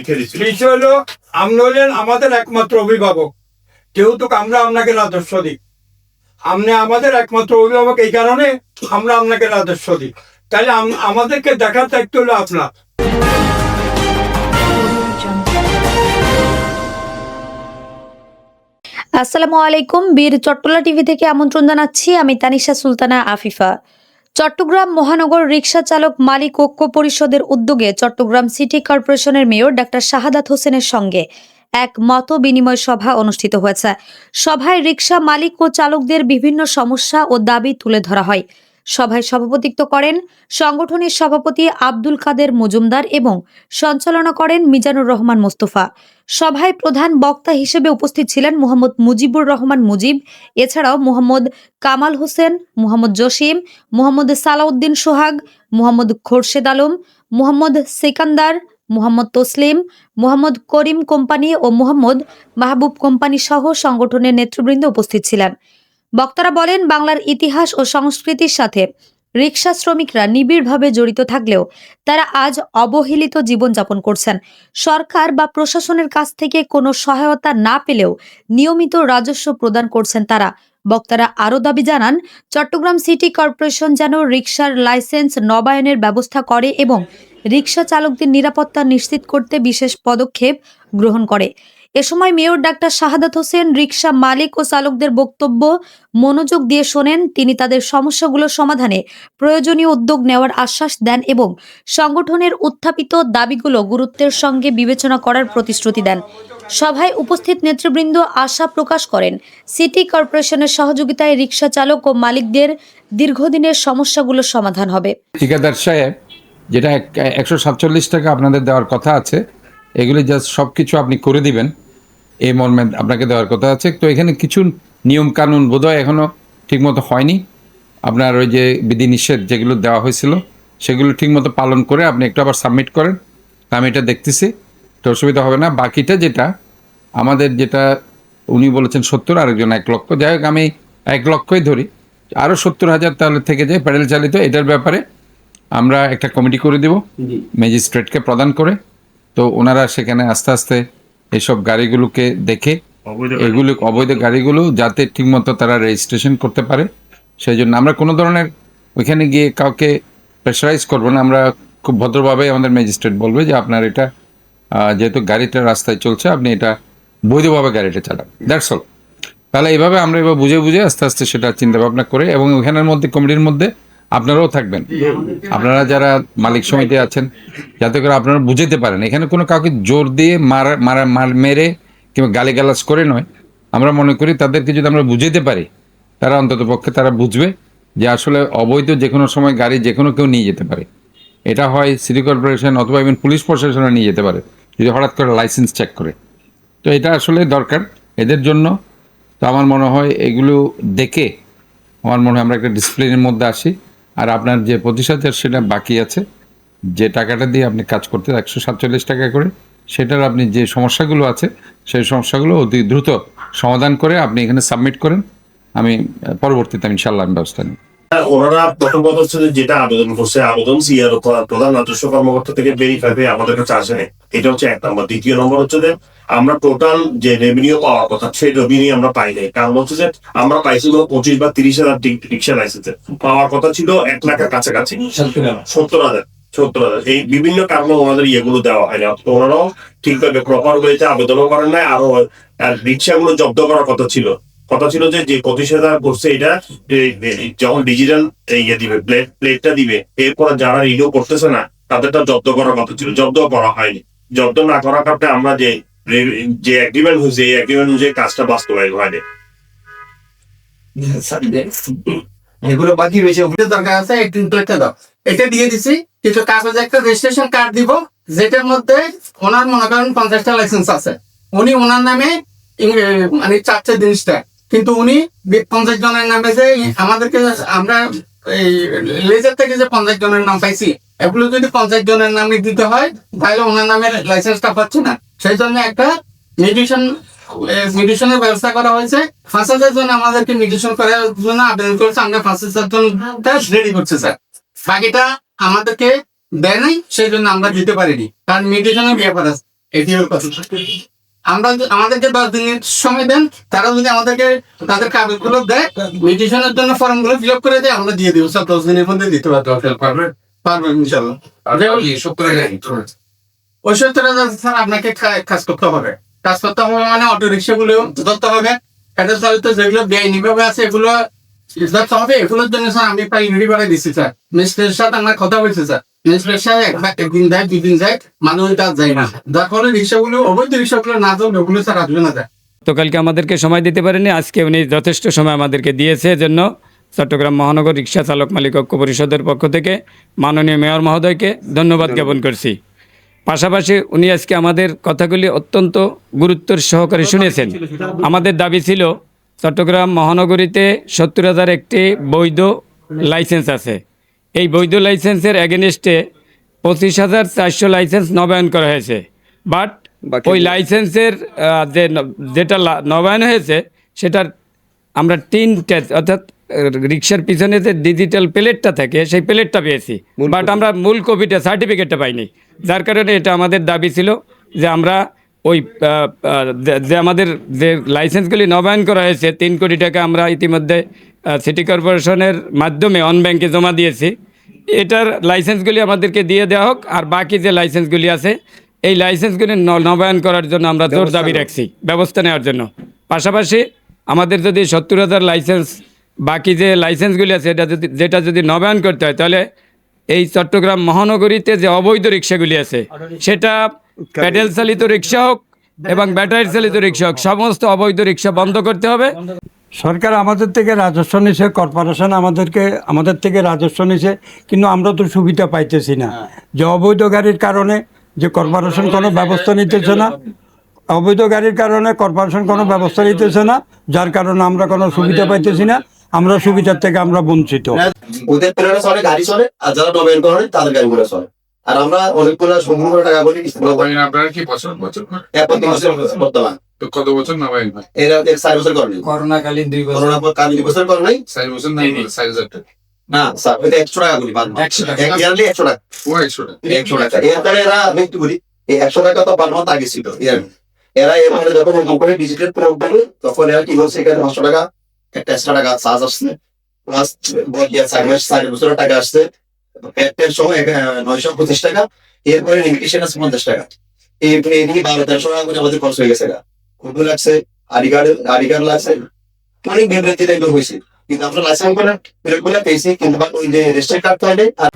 পরীক্ষা দিচ্ছিল বিষয় হলো আপনি হলেন আমাদের একমাত্র অভিভাবক। যেহেতু আমরা আপনাকে রাজস্ব দিই। আপনি আমাদের একমাত্র অভিভাবক এই কারণে আমরা আপনাকে রাজস্ব দিই। তাহলে আমাদেরকে দেখার দায়িত্ব হলো আপনার। আসসালামু আলাইকুম বীর চট্টলা টিভি থেকে আমন্ত্রণ জানাচ্ছি। আমি তানিশা সুলতানা আফিফা। চট্টগ্রাম মহানগর রিকশা চালক মালিক ঐক্য পরিষদের উদ্যোগে চট্টগ্রাম সিটি কর্পোরেশনের মেয়র ডা শাহাদাত হোসেনের সঙ্গে এক মত বিনিময় সভা অনুষ্ঠিত হয়েছে। সভায় রিকশা মালিক ও চালকদের বিভিন্ন সমস্যা ও দাবি তুলে ধরা হয়। সভায় সভাপতিত্ব করেন সংগঠনের সভাপতি আব্দুল কাদের মজুমদার এবং সঞ্চালনা করেন মিজানুর রহমান মোস্তফা। সভায় প্রধান বক্তা হিসেবে উপস্থিত ছিলেন মোহাম্মদ মুজিবুর রহমান মুজিব, এছাড়াও মোহাম্মদ কামাল হোসেন, মোহাম্মদ জসিম, মোহাম্মদ সালাউদ্দিন সোহাগ, মোহাম্মদ খোরশেদ আলম, মোহাম্মদ সিকান্দার, মোহাম্মদ তসলিম, মোহাম্মদ করিম কোম্পানি ও মোহাম্মদ মাহবুব কোম্পানি সহ সংগঠনের নেতৃবৃন্দ উপস্থিত ছিলেন। বক্তারা বলেন, বাংলার ইতিহাস ও সংস্কৃতির সাথে রিক্সা শ্রমিকরা নিবিড়ভাবে জড়িত থাকলেও তারা আজ অবহেলিত জীবনযাপন করছেন। সরকার বা প্রশাসনের কাছ থেকে কোনো সহায়তা না পেলেও নিয়মিত রাজস্ব প্রদান করছেন তারা। বক্তারা আরও দাবি জানান, চট্টগ্রাম সিটি কর্পোরেশন যেন রিক্সার লাইসেন্স নবায়নের ব্যবস্থা করে এবং রিক্সা চালকদের নিরাপত্তা নিশ্চিত করতে বিশেষ পদক্ষেপ গ্রহণ করে। এ সময় মেয়র ডাক্তার শাহাদাত হোসেন রিক্সা মালিক ও চালকদের বক্তব্য, মনোযোগ দিয়ে শোনেন। তিনি তাদের সমস্যাগুলো সমাধানে প্রয়োজনীয় উদ্যোগ নেওয়ার আশ্বাস দেন এবং সংগঠনের উত্থাপিত দাবিগুলো গুরুত্বের সঙ্গে বিবেচনা করার প্রতিশ্রুতি দেন। সভায় উপস্থিত নেতৃবৃন্দ আশা প্রকাশ করেন, সিটি কর্পোরেশনের সহযোগিতায় রিক্সা চালক ও মালিকদের দীর্ঘদিনের সমস্যাগুলো সমাধান হবে। ঠিকাদার সাহেব, যেটা একশো সাতচল্লিশ টাকা আপনাদের দেওয়ার কথা আছে এগুলি জাস্ট সব কিছু আপনি করে দিবেন। এই মর্মে আপনাকে দেওয়ার কথা আছে। তো এখানে কিছু নিয়ম কানুন বোধহয় এখনও ঠিকমতো হয়নি। আপনার ওই যে বিধিনিষেধ যেগুলো দেওয়া হয়েছিল সেগুলো ঠিকমতো পালন করে আপনি একটু আবার সাবমিট করেন। আমি এটা দেখতেছি। তো অসুবিধা হবে না। বাকিটা যেটা আমাদের যেটা উনি বলেছেন সত্তর আরেকজন এক লক্ষ। যাই হোক আমি এক লক্ষই ধরি। আরও সত্তর হাজার তাহলে থেকে যায় প্যাডেল চালিত। এটার ব্যাপারে আমরা একটা কমিটি করে দেব। ম্যাজিস্ট্রেটকে প্রদান করে। তো ওনারা সেখানে আস্তে আস্তে এসব গাড়িগুলোকে দেখে এগুলো অবৈধ গাড়িগুলো যাতে ঠিকমতো তারা রেজিস্ট্রেশন করতে পারে। সেই জন্য আমরা কোনো ধরনের ওইখানে গিয়ে কাউকে প্রেশারাইজ করব না। আমরা খুব ভদ্রভাবে আমাদের ম্যাজিস্ট্রেট বলবে যে আপনার এটা যেহেতু গাড়িটা রাস্তায় চলছে আপনি এটা বৈধভাবে গাড়িটা চালান। দ্যাটস অল তাহলে এইভাবে আমরা এবার বুঝে বুঝে আস্তে আস্তে সেটা চিন্তা ভাবনা করে এবং ওখানের মধ্যে কমিটির মধ্যে আপনারাও থাকবেন। আপনারা যারা মালিক সমিতি আছেন, যাতে করে আপনারা বুঝাতে পারেন। এখানে কোনো কাউকে জোর দিয়ে মারা মারা মার মেরে কিংবা গালিগালাজ করে নয়। আমরা মনে করি তাদেরকে যদি আমরা বুঝাতে পারি, তারা অন্তত পক্ষে তারা বুঝবে যে আসলে অবৈধ যে কোনো সময় গাড়ি যে কোনো কেউ নিয়ে যেতে পারে। এটা হয় সিটি কর্পোরেশন অথবা ইভেন পুলিশ প্রশাসনে নিয়ে যেতে পারে, যদি হঠাৎ করে লাইসেন্স চেক করে। তো এটা আসলে দরকার এদের জন্য। তো আমার মনে হয় এগুলো দেখে, আমার মনে হয় আমরা একটা ডিসিপ্লিনের মধ্যে আসি। আর আপনার যে পঁচিশ হাজার সেটা বাকি আছে, যে টাকাটা দিয়ে আপনি কাজ করতে একশো সাতচল্লিশ টাকা করে, সেটার আপনি যে সমস্যাগুলো আছে, সেই সমস্যাগুলো অতি দ্রুত সমাধান করে আপনি এখানে সাবমিট করেন। আমি, পরবর্তীতে আমি ইনশাল্লাহ আমি ব্যবস্থা নিই ওনারা প্রথম কথা হচ্ছে যেটা আবেদন করছে আবেদন সিআর প্রধান রাজস্ব কর্মকর্তা থেকে ভেরিফাই হয়ে আমাদের কাছে আসে নাই। এটা হচ্ছে এক নম্বর। দ্বিতীয় নম্বর হচ্ছে যে আমরা টোটাল যে রেভিনিউ পাওয়ার কথা সেই রেভিনিউ আমরা পাই নাই। কারণ হচ্ছে যে আমরা পাইছিল পঁচিশ বা তিরিশ হাজার রিক্সা লাইসেন্সে পাওয়ার কথা ছিল এক লাখের কাছাকাছি। সত্তর হাজার। সত্তর হাজার এই বিভিন্ন কারণে ওনাদের ইয়েগুলো দেওয়া হয় না ওনারাও ঠিকভাবে প্রপার ওয়েতে আবেদনও করেন নাই আরও আর রিক্সাগুলো জব্দ করার কথা ছিল। কথা ছিল যে হাজার করছে এটা যখন ডিজিটাল ইয়ে দিবে প্লেট প্লেটটা দিবে, এরপর যারা রিনিউ করতেছে না, তাদেরটা জব্দ করার কথা ছিল, জব্দ করা হয়নি। জব্দ না করার কারণে আমরা যে যে এগ্রিমেন্ট হয়েছে, এই এগ্রিমেন্ট অনুযায়ী কাজটা বাস্তবায়ন হয়নি। এগুলো বাকি রয়েছে, ওগুলো দরকার আছে একটু প্লেটটা দাও। এটা দিয়ে দিছি কিন্তু কাগজে একটা রেজিস্ট্রেশন কার্ড দিব, যেটার মধ্যে ওনার মনে করেন পঞ্চাশটা লাইসেন্স আছে। উনি ওনার নামে মানে চাচ্ছে জিনিসটা কিন্তু উনি পঞ্চাশ জনের নামে যে আমাদেরকে আমরা এই লেজার থেকে যে পঞ্চাশ জনের নাম পাইছি, এগুলো যদি পঞ্চাশ জনের নামে দিতে হয়, তাহলে ওনার নামে লাইসেন্সটা পাচ্ছে না। সেই জন্য একটা মিউটিশন মিউটিশনের ব্যবস্থা করা হয়েছে। পাঁচ হাজার জন আমাদেরকে মিউটিশন করার জন্য আবেদন করেছে। আমরা পাঁচ হাজার রেডি করছে স্যার বাকিটা আমাদেরকে দেয় নাই, সেই জন্য আমরা দিতে পারিনি। কারণ মিউটিশনের ব্যাপার আছে। এটি হলো কথা। আমরা আমাদেরকে দশ দিনের সময় দেন তারা যদি আমাদেরকে তাদের কাগজগুলো দেয় জন্য ফর্মগুলো ফিল আপ করে দেয় আমরা দিয়ে দিব। স্যার দশ দিনের মধ্যে দিতে পারব। পারবেন ইনশাল্লাহ। ওই সত্তর হাজার স্যার আপনাকে কাজ করতে হবে। কাজ করতে হবে মানে অটো রিক্সা গুলো ধরতে হবে। এটা চালিত যেগুলো বেআইনি ভাবে আছে এগুলো ধরতে হবে। এগুলোর জন্য স্যার আমি প্রায় ইউনিটি বাড়াই দিচ্ছি স্যার। মিনিস্টারের সাথে আমার কথা বলছে স্যার। মিনিস্টারের একবার একদিন যায় দুই যায় মানুষ কাজ যায় না। যার ফলে রিক্সাগুলো অবৈধ রিক্সাগুলো না যাবে ওগুলো স্যার আসবে না স্যার তো কালকে আমাদেরকে সময় দিতে পারেনি আজকে উনি যথেষ্ট সময় আমাদেরকে দিয়েছে এজন্য চট্টগ্রাম মহানগর রিক্সা চালক মালিক ঐক্য পরিষদের পক্ষ থেকে মাননীয় মেয়র মহোদয়কে ধন্যবাদ জ্ঞাপন করছি। পাশাপাশি উনি আজকে আমাদের কথাগুলি অত্যন্ত গুরুত্বের সহকারে শুনেছেন। আমাদের দাবি ছিল চট্টগ্রাম মহানগরীতে সত্তর হাজার একটি বৈধ লাইসেন্স আছে। এই বৈধ লাইসেন্সের এগেনস্টে পঁচিশ হাজার চারশো লাইসেন্স নবায়ন করা হয়েছে। বাট ওই লাইসেন্সের যে যেটা নবায়ন হয়েছে সেটার আমরা তিন ট্যাচ অর্থাৎ রিক্সার পিছনে যে ডিজিটাল প্লেটটা থাকে সেই প্লেটটা পেয়েছি। বাট আমরা মূল কপিটা সার্টিফিকেটটা পাইনি। যার কারণে এটা আমাদের দাবি ছিল যে আমরা ওই আহ, আহ, যে- আমাদের যে লাইসেন্সগুলি নবায়ন করা হয়েছে তিন কোটি টাকা আমরা ইতিমধ্যে সিটি কর্পোরেশনের মাধ্যমে অন ব্যাংকে জমা দিয়েছি। এটার লাইসেন্সগুলি আমাদেরকে দিয়ে দেওয়া হোক আর বাকি যে লাইসেন্সগুলি আছে এই লাইসেন্সগুলি ন- নবায়ন করার জন্য আমরা জোর দাবি রাখছি ব্যবস্থা নেওয়ার জন্য। পাশাপাশি আমাদের যদি সত্তর হাজার লাইসেন্স বাকি যে লাইসেন্সগুলি আছে এটা যদি যেটা যদি নবায়ন করতে হয় তাহলে এই চট্টগ্রাম মহানগরীতে যে অবৈধ রিক্সাগুলি আছে সেটা প্যাডেল চালিত রিক্সা হোক এবং ব্যাটারি চালিত রিক্সা হোক সমস্ত অবৈধ রিক্সা বন্ধ করতে হবে। সরকার আমাদের থেকে রাজস্ব নিছে কর্পোরেশন আমাদেরকে আমাদের থেকে রাজস্ব নিছে কিন্তু আমরা তো সুবিধা পাইতেছি না। যে অবৈধ গাড়ির কারণে যে কর্পোরেশন কোনো ব্যবস্থা নিতেছে না অবৈধ গাড়ির কারণে কর্পোরেশন কোনো ব্যবস্থা নিতেছে না যার কারণে আমরা কোনো সুবিধা পাইতেছি না আমরা সুবিধার থেকে আমরা বঞ্চিত। ওদের চলে গাড়ি চলে আর যারা নবায়ন করে তাদের গাড়িগুলো চলে। আর আমরা অনেকগুলো সম্পূর্ণ করে টাকা বলি আপনারা কি বছর বছর করে? এখন তিন বছর বর্তমান। কত বছর হয় এরা চার বছর করেনি করোনাকালীন দুই করোনা পর কাল দুই বছর করে নাই। চার বছর না চার হাজার টাকা। না স্যার ওইটা একশো টাকা একশো টাকা। ইয়ারলি একশো টাকা। ও একশো টাকা। একশো টাকা। এরপরে এরা আমি একটু বলি। এই একশো টাকা তো বাদ মাস আগে ছিল। এরা এবারে যখন করে ডিজিটাল প্রয়োগ করে তখন এরা কি বলছে এখানে পাঁচশো টাকা একটা টাকা চার্জ আসছে। প্লাস মাস চার বছরের টাকা আসছে। পেটের সহ নয়শো পঁচিশ টাকা এরপরে ইনক্রিশন আছে পঞ্চাশ টাকা। এই নিয়ে বারো তেরোশো টাকা করে আমাদের খরচ হয়ে গেছে কুকুর লাগছে আড়িগাড় আড়িগাড় লাগছে। অনেক বিভ্রান্তি টাইপের হয়েছে। কিন্তু আমরা লাইসেন্স করে পেয়েছি, কিন্তু ওই যে রেজিস্টার কার্ড পাইলে আর